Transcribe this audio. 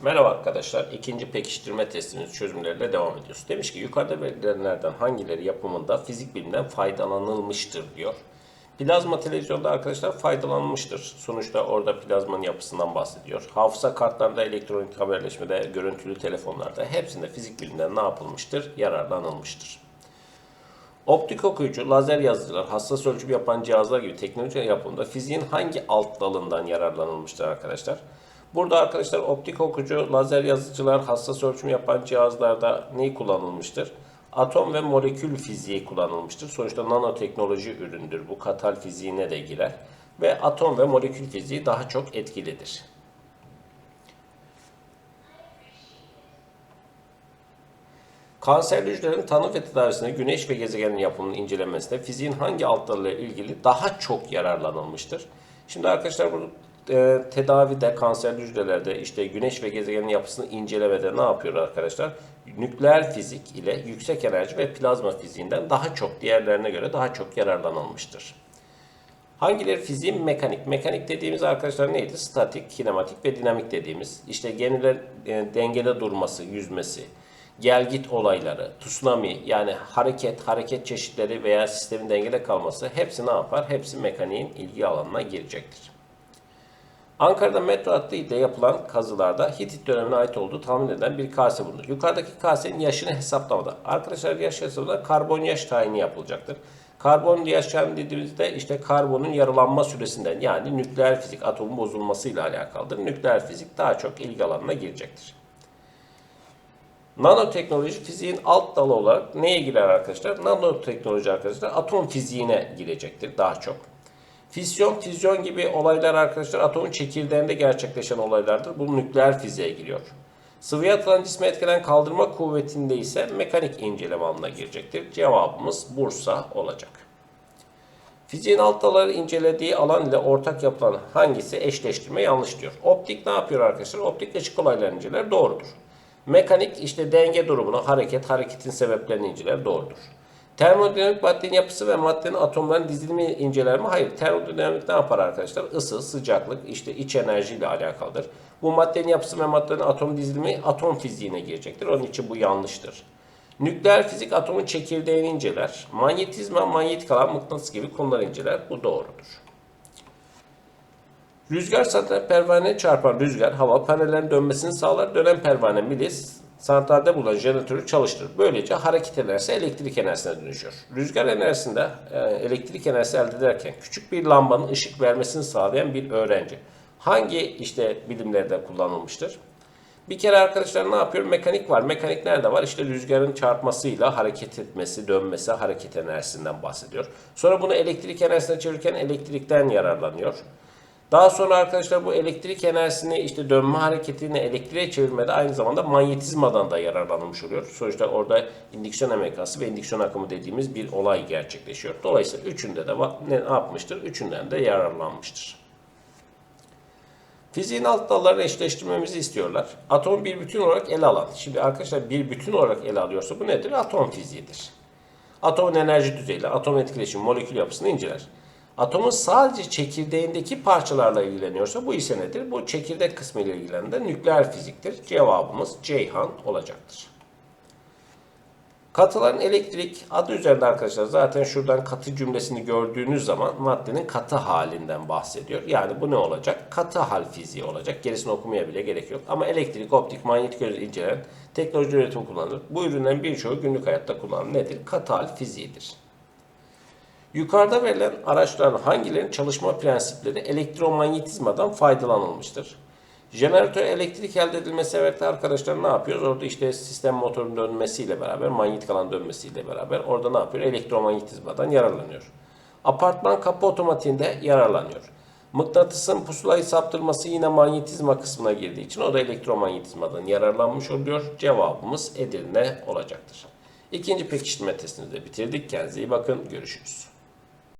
Merhaba arkadaşlar. İkinci pekiştirme testimiz çözümleriyle devam ediyoruz. Demiş ki yukarıda verilenlerden hangileri yapımında fizik bilimden faydalanılmıştır diyor. Plazma televizyonda arkadaşlar faydalanmıştır. Sonuçta orada plazmanın yapısından bahsediyor. Hafıza kartlarında, elektronik haberleşmede, görüntülü telefonlarda hepsinde fizik bilimden ne yapılmıştır? Yararlanılmıştır. Optik okuyucu, lazer yazıcılar, hassas ölçüm yapan cihazlar gibi teknoloji yapımında fiziğin hangi alt dalından yararlanılmıştır arkadaşlar? Burada arkadaşlar optik okuyucu, lazer yazıcılar, hassas ölçüm yapan cihazlarda neyi kullanılmıştır? Atom ve molekül fiziği kullanılmıştır. Sonuçta nanoteknoloji üründür. Bu katal fiziğine de girer. Ve atom ve molekül fiziği daha çok etkilidir. Kanserli hücrelerin tanı ve tedavisinde güneş ve gezegenin yapımının incelenmesinde fiziğin hangi alt dalıyla ilgili daha çok yararlanılmıştır? Şimdi arkadaşlar bu e, tedavide kanserli hücrelerde işte güneş ve gezegenin yapısını incelemede ne yapıyor arkadaşlar? Nükleer fizik ile yüksek enerji ve plazma fiziğinden daha çok diğerlerine göre daha çok yararlanılmıştır. Hangileri fiziğin mekanik? Mekanik dediğimiz arkadaşlar neydi? Statik, kinematik ve dinamik dediğimiz. İşte geniler e, dengede durması, yüzmesi, gelgit olayları, tsunami yani hareket, hareket çeşitleri veya sistemin dengede kalması hepsi ne yapar? Hepsi mekaniğin ilgi alanına girecektir. Ankara'da metro hattı ile yapılan kazılarda Hitit dönemine ait olduğu tahmin edilen bir kase bulunur. Yukarıdaki kasenin yaşını hesaplamada. Arkadaşlar yaş hesaplamada karbon yaş tayini yapılacaktır. Karbon yaş tayini dediğimizde işte karbonun yarılanma süresinden yani nükleer fizik atomun bozulmasıyla alakalıdır. Nükleer fizik daha çok ilgi alanına girecektir. Nanoteknoloji fiziğin alt dalı olarak neye girer arkadaşlar? Nanoteknoloji arkadaşlar atom fiziğine girecektir daha çok. Fisyon, füzyon gibi olaylar arkadaşlar atomun çekirdeğinde gerçekleşen olaylardır. Bu nükleer fiziğe giriyor. Sıvıya atılan cisme etkilen kaldırma kuvvetinde ise mekanik inceleme alanına girecektir. Cevabımız Bursa olacak. Fiziğin alt dalları incelediği alan ile ortak yapılan hangisi eşleştirme yanlış diyor. Optik ne yapıyor arkadaşlar? Optik ışık olaylarını inceler doğrudur. Mekanik işte denge durumunu, hareket, hareketin sebeplerini inceler doğrudur. Termodinamik maddenin yapısı ve maddenin atomların dizilimi inceler mi? Hayır. Termodinamik ne yapar arkadaşlar? Isı, sıcaklık, işte iç enerji ile alakalıdır. Bu maddenin yapısı ve maddenin atom dizilimi atom fiziğine girecektir. Onun için bu yanlıştır. Nükleer fizik atomun çekirdeğini inceler. Manyetizma, manyetik alan, mıknatıs gibi konuları inceler. Bu doğrudur. Rüzgar santral pervaneye çarpan rüzgar hava panellerin dönmesini sağlar. Dönen pervane milis santralde bulunan jeneratörü çalıştırır. Böylece hareket enerjisi elektrik enerjisine dönüşüyor. Rüzgar enerjisinde e, elektrik enerjisi elde ederken küçük bir lambanın ışık vermesini sağlayan bir öğrenci. Hangi işte bilimlerde kullanılmıştır? Bir kere arkadaşlar ne yapıyor? Mekanik var. Mekanik nerede var? İşte rüzgarın çarpmasıyla hareket etmesi, dönmesi, hareket enerjisinden bahsediyor. Sonra bunu elektrik enerjisine çevirirken elektrikten yararlanıyor. Daha sonra arkadaşlar bu elektrik enerjisini işte dönme hareketini elektriğe çevirmede aynı zamanda manyetizmadan da yararlanmış oluyor. Sonuçta orada indüksiyon emekası ve indüksiyon akımı dediğimiz bir olay gerçekleşiyor. Dolayısıyla üçünde de ne yapmıştır? Üçünden de yararlanmıştır. Fiziğin alt dallarını eşleştirmemizi istiyorlar. Atom bir bütün olarak ele alan. Şimdi arkadaşlar bir bütün olarak ele alıyorsa bu nedir? Atom fiziğidir. Atomun enerji düzeyi, atom etkileşim, molekül yapısını inceler. Atomun sadece çekirdeğindeki parçalarla ilgileniyorsa bu ise nedir? Bu çekirdek kısmı ile ilgilenen de nükleer fiziktir. Cevabımız Ceyhan olacaktır. Katıların elektrik adı üzerinde arkadaşlar zaten şuradan katı cümlesini gördüğünüz zaman maddenin katı halinden bahsediyor. Yani bu ne olacak? Katı hal fiziği olacak. Gerisini okumaya bile gerek yok. Ama elektrik, optik, manyetik gözle incelen teknoloji üretimi kullanılır. Bu ürünlerin birçoğu günlük hayatta kullanılır. Nedir? Katı hal fiziğidir. Yukarıda verilen araçların hangilerinin çalışma prensipleri elektromanyetizmadan faydalanılmıştır? Jeneratör elektrik elde edilmesi evet arkadaşlar ne yapıyoruz? Orada işte sistem motorun dönmesiyle beraber, manyetik alan dönmesiyle beraber orada ne yapıyor? Elektromanyetizmadan yararlanıyor. Apartman kapı otomatiğinde yararlanıyor. Mıknatısın pusulayı saptırması yine manyetizma kısmına girdiği için o da elektromanyetizmadan yararlanmış oluyor. Cevabımız Edirne olacaktır. İkinci pekiştirme testini de bitirdik. Kendinize iyi bakın. Görüşürüz.